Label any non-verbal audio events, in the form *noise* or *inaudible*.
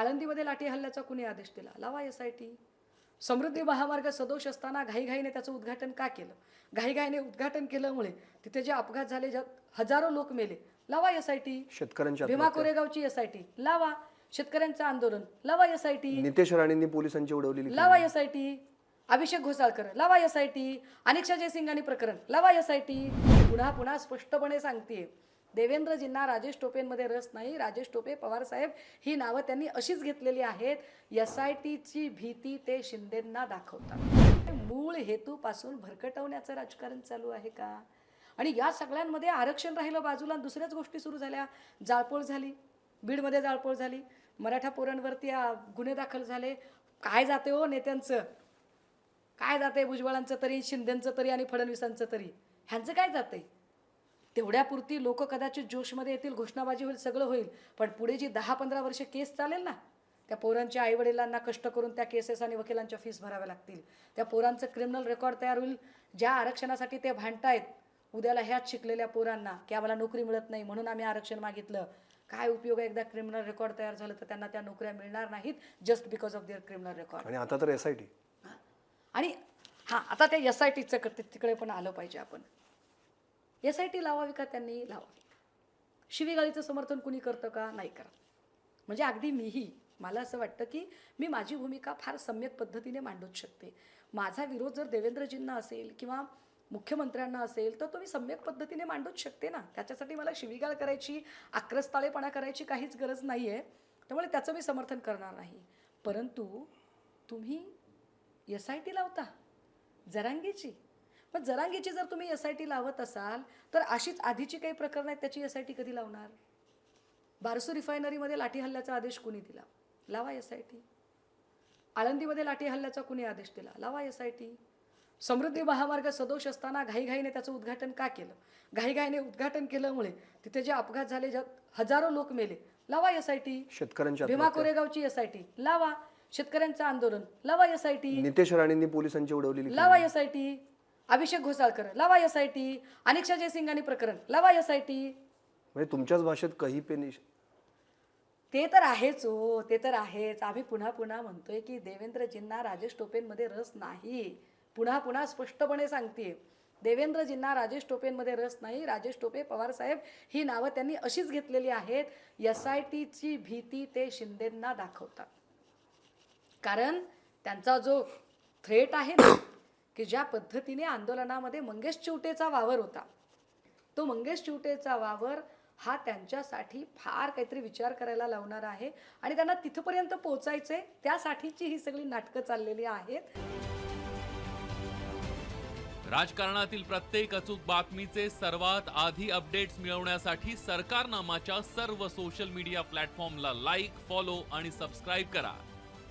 आळंदीमध्ये लाठी हल्ल्याचा कुणी आदेश दिला? लावा एस आय टी समृद्धी महामार्ग सदोष असताना घाईघाईने त्याचं उद्घाटन का केलं? घाईघाईने उद्घाटन केल्यामुळे तिथे जे अपघात झाले ज्यात हजारो लोक मेले. लावा एस आय टी शेतकऱ्यांच्या भीमा. कोरेगावची एस आय टी लावा. शेतकऱ्यांचं आंदोलन. लावा एस आय टी नितेश राणेंनी पोलिसांची उडवलेली लावा S I T Abhishek Ghosalkar लावा S I T Aniksha Jaisinghani प्रकरण. लावा एस आय टी पुन्हा पुन्हा स्पष्टपणे सांगते देवेंद्रजींना राजेश टोपेंमध्ये रस नाही. राजेश टोपे पवार साहेब ही नावं त्यांनी अशीच घेतलेली आहेत. एस आय टीची भीती ते शिंदेंना दाखवतात. मूळ हेतूपासून भरकटवण्याचं राजकारण चालू आहे का? आणि या सगळ्यांमध्ये आरक्षण राहिलं बाजूला दुसऱ्याच गोष्टी सुरू झाल्या. जाळपोळ झाली. बीडमध्ये जाळपोळ झाली. मराठा पोरांवरती गुन्हे दाखल झाले. काय जाते हो नेत्यांचं? काय जाते भुजबळांचं तरी शिंदेचं तरी आणि फडणवीसांचं तरी? ह्यांचं काय जाते तेवढ्यापुरती लोक कदाचित जोशमध्ये येतील घोषणाबाजी होईल सगळं होईल. पण पुढे जी दहा पंधरा वर्ष केस चालेल ना त्या पोरांच्या आईवडिलांना कष्ट करून त्या केसेस आणि वकिलांच्या फीस भराव्या लागतील. त्या पोरांचं क्रिमिनल रेकॉर्ड तयार होईल. ज्या आरक्षणासाठी ते भांडतायत उद्याला ह्याच शिकलेल्या पोरांना की आम्हाला नोकरी मिळत नाही म्हणून आम्ही आरक्षण मागितलं. काय उपयोग आहे एकदा क्रिमिनल रेकॉर्ड तयार झालं तर त्यांना त्या नोकऱ्या मिळणार नाहीत just because of there criminal record आणि आता तर एस आय टी आणि हां आता त्या एस आय टीचं करते तिकडे पण आलं पाहिजे आपण. एस आय टी लावावी का त्यांनी? लावावी. शिवीगाळीचं समर्थन कुणी करतं का? नाही करत. म्हणजे अगदी मीही मला असं वाटतं की मी माझी भूमिका फार सम्यक पद्धतीने मांडूच शकते. माझा विरोध जर देवेंद्रजींना असेल किंवा मुख्यमंत्र्यांना असेल तर तो मी सम्यक पद्धतीने मांडूच शकते ना. त्याच्यासाठी मला शिवीगाळ करायची आक्रस्ताळेपणा करायची काहीच गरज नाही आहे त्यामुळे त्याचं मी समर्थन करणार नाही. परंतु तुम्ही एस आय टी लावता. जरांगीची. पण जरांगीची जर तुम्ही एस आय टी लावत असाल तर अशीच आधीची काही प्रकरणं आहेत त्याची एस आय टी कधी लावणार? बारसू रिफायनरीमध्ये लाठी हल्ल्याचा आदेश कुणी दिला? लावा एस आय टी आळंदीमध्ये लाठी हल्ल्याचा कुणी आदेश दिला? लावा एस आय टी समृद्धी महामार्ग सदोष असताना घाईघाईने त्याचं उद्घाटन का केलं? घाईघाईने उद्घाटन केल्यामुळे तिथे जे अपघात झाले ज्यात हजारो लोक मेले. लावा एस आय टी शेतकऱ्यांच्या भीमा. कोरेगावची एस आय टी लावा. शेतकऱ्यांचं आंदोलन. लावा एस आय टी नितेश राणेंनी पोलिसांची उडवलेली लावा S I T Abhishek Ghosalkar लावा S I T Aniksha Jaisinghani प्रकरण लावा एस आय टी म्हणजे तुमच्याच भाषेत कही पे निश ते तर आहेच हो ते तर आहेच. आम्ही पुन्हा पुन्हा म्हणतोय की देवेंद्रजींना राजेश टोपेंमध्ये रस नाही. पुन्हा पुन्हा स्पष्टपणे सांगते देवेंद्रजींना राजेश टोपेंमध्ये रस नाही. राजेश टोपे पवार साहेब ही नावं त्यांनी अशीच घेतलेली आहेत. एस आय टीची भीती ते शिंदेंना दाखवतात. कारण त्यांचा जो थ्रेट आहे ना *coughs* की ज्या पद्धतीने आंदोलनामध्ये मंगेश चिवटेचा वावर होता तो मंगेश चिवटेचा वावर हा त्यांच्यासाठी फार काहीतरी विचार करायला लावणार आहे आणि त्यांना तिथपर्यंत पोहोचायचंय त्यासाठीची ही सगळी नाटकं चाललेली आहेत. राजकारणातील प्रत्येक अचूक बातमीचे सर्वात आधी अपडेट्स मिळवण्यासाठी सरकारनामाच्या सर्व सोशल मीडिया प्लॅटफॉर्मला लाईक फॉलो आणि सबस्क्राईब करा.